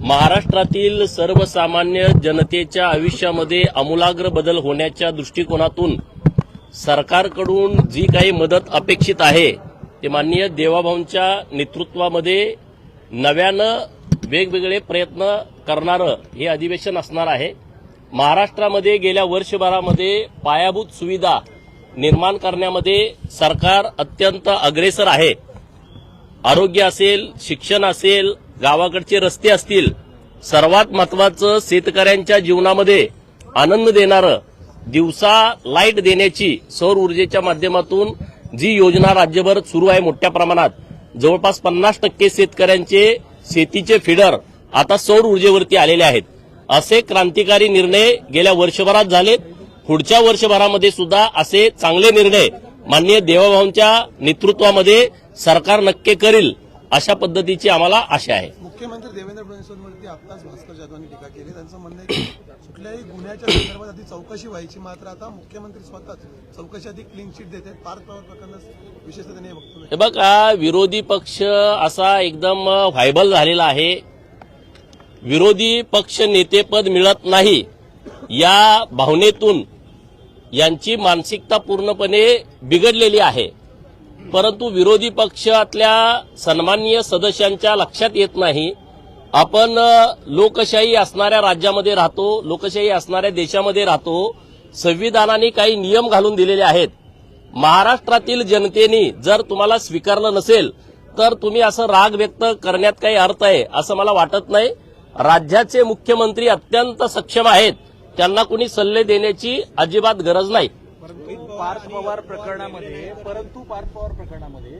महाराष्ट्रातील सर्वसामान्य जनतेच्या आयुष्यामध्ये आमूलाग्र बदल होण्याच्या दृष्टिकोनातून सरकारकडून जी काही मदत अपेक्षित आहे ते माननीय देवाभाऊंच्या नेतृत्वामध्ये नव्यानं वेगवेगळे प्रयत्न करणारं हे अधिवेशन असणार आहे. महाराष्ट्रामध्ये गेल्या वर्षभरामध्ये पायाभूत सुविधा निर्माण करण्यामध्ये सरकार अत्यंत अग्रेसर आहे. आरोग्य असेल शिक्षण असेल गावाकडचे रस्ते असतील. सर्वात महत्वाचं शेतकऱ्यांच्या जीवनामध्ये आनंद देणारं दिवसा लाइट देण्याची सौर ऊर्जेच्या माध्यमातून जी योजना राज्यभर सुरू आहे मोठ्या प्रमाणात. जवळपास पन्नास टक्के शेतकऱ्यांचे शेतीचे फिडर आता सौर ऊर्जेवरती आलेले आहेत. असे क्रांतिकारी निर्णय गेल्या वर्षभरात झालेत. पुढच्या वर्षभरामध्ये सुद्धा असे चांगले निर्णय माननीय देवाभाऊंच्या नेतृत्वामध्ये सरकार नक्की करील. अशा पद्धतीची आम्हाला आशा आहे. मुख्यमंत्री देवेंद्र फडणवीसांवरती आत्ताच भास्कर जाधवांनी टीका केली. त्यांचं म्हणणं आहे की कुठल्याही गुन्ह्याच्या संदर्भात आधी चौकशी व्हायची. मात्र आता मुख्यमंत्री स्वतःच चौकशी आधी क्लीन चिट देत आहेत. पार्थ पवार प्रकरणात विशेषतः त्यांनी वक्तव्य हे बघा विरोधी पक्ष असा एकदम व्हायबल झालेला आहे. विरोधी पक्ष नेतेपद मिळत नाही. या भावनेतून यांची मानसिकता पूर्णपणे बिघडलेली आहे. परंतु विरोधी पक्षातल्या सन्माननीय सदस्यांच्या लक्षात येत नाही. आपण लोकशाही असणाऱ्या राज्यामध्ये राहतो लोकशाही असणाऱ्या देशामध्ये राहतो संविधानाने काही नियम घालून दिलेले आहेत. महाराष्ट्रातील जनतेने जर तुम्हाला स्वीकारलं नसेल तर तुम्ही असं राग व्यक्त करण्यात काही अर्थ आहे असं मला वाटत नाही. राज्याचे मुख्यमंत्री अत्यंत सक्षम आहेत. त्यांना कुणी सल्ले देण्याची अजिबात गरज नाही. परंतु पार्थ पवार प्रकरणामध्ये परंतु पार्थ पवार प्रकरणामध्ये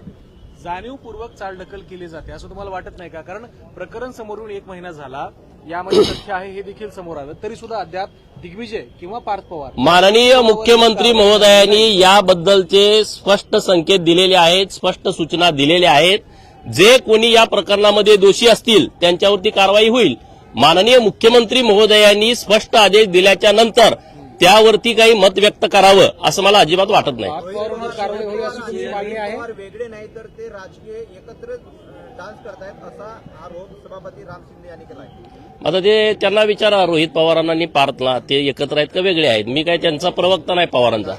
जाणीवपूर्वक चालढकल केली जाते असं तुम्हाला वाटत नाही का? कारण प्रकरण समोरून एक महिना झाला यामध्ये तथ्य आहे हे देखील समोर आलं. तरी सुद्धा अद्याप दिग्विजय किंवा पार्थ पवार माननीय मुख्यमंत्री महोदयांनी याबद्दलचे स्पष्ट संकेत दिलेले आहेत स्पष्ट सूचना दिलेल्या आहेत. जे कोणी या प्रकरणामध्ये दोषी असतील त्यांच्यावरती कारवाई होईल. माननीय मुख्यमंत्री महोदयांनी स्पष्ट आदेश दिल्याच्या नंतर त्यावरती काही मत व्यक्त करावं असं मला अजिबात वाटत नाही. पार्थ पवारांवर कारवाई होईल अशी तुमची मागणी आहे. पवार वेगळे नाही तर ते राजकीय एकत्र डान्स करतायत असा आरोप सभापती राम शिंदे यांनी केला आता ते त्यांना विचारा रोहित पवारांना आणि पार्थला ते एकत्र आहेत का वेगळे आहेत? मी काय त्यांचा प्रवक्ता नाही पवारांचा.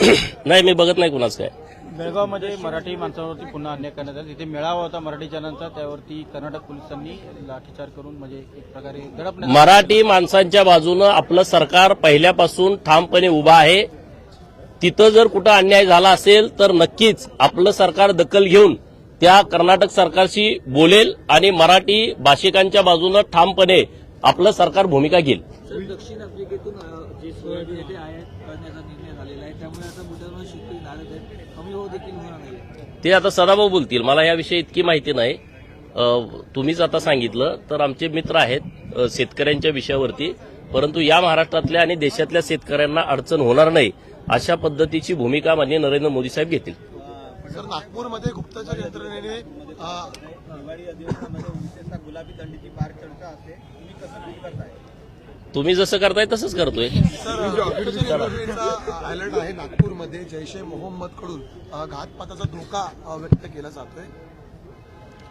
नाही मी बघत नाही कुणाच काय. बेळगावमध्ये मराठी माणसावरती पुन्हा अन्याय करण्यात आला. तिथे मेळावा होता मराठी जनांचा त्यावरती कर्नाटक पोलिसांनी लाठीचार करून म्हणजे एक प्रकारे मराठी माणसांच्या बाजूनं आपलं सरकार पहिल्यापासून ठामपणे उभं आहे. तिथं जर कुठं अन्याय झाला असेल तर नक्कीच आपलं सरकार दखल घेऊन त्या कर्नाटक सरकारशी बोलेल आणि मराठी भाषिकांच्या बाजूनं ठामपणे आपलं सरकार भूमिका घेईल. दक्षिण आफ्रिकेतून जे सोयाबीन आयात करण्याचा निर्णय झालेला आहे. त्यामुळे आता मुद्द्यावर शेतकरी नाराज आहेत. हमी भाव देखील होणार नाही ते आता सदाभाऊ बोलतील. मला याविषयी इतकी माहिती नाही. तुम्हीच आता सांगितलं तर आमचे मित्र आहेत शेतकऱ्यांच्या विषयावरती. परंतु या महाराष्ट्रातल्या आणि देशातल्या शेतकऱ्यांना अडचण होणार नाही अशा पद्धतीची भूमिका माननीय नरेंद्र मोदी साहेब घेतील. सर नागपूरमध्ये गुप्तचर यंत्रणेने अधिवेशनामध्ये विशेषतः गुलाबी दंडीची फार चर्चा असते तुम्ही कसं फील करताय तुम्ही जसं करताय तसंच करतोय. सर गुप्तचर यंत्रणेचा अलर्ट आहे नागपूरमध्ये. जैश ए मोहम्मदकडून घातपाताचा धोका अ, व्यक्त केला जातोय.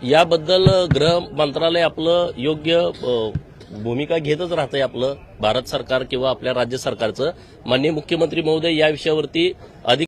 याबद्दल गृह मंत्रालय आपलं योग्य अ, भूमिका घेतच राहतंय आपलं. भारत सरकार किंवा आपल्या राज्य सरकारचं. माननीय मुख्यमंत्री महोदय या विषयावरती अधिक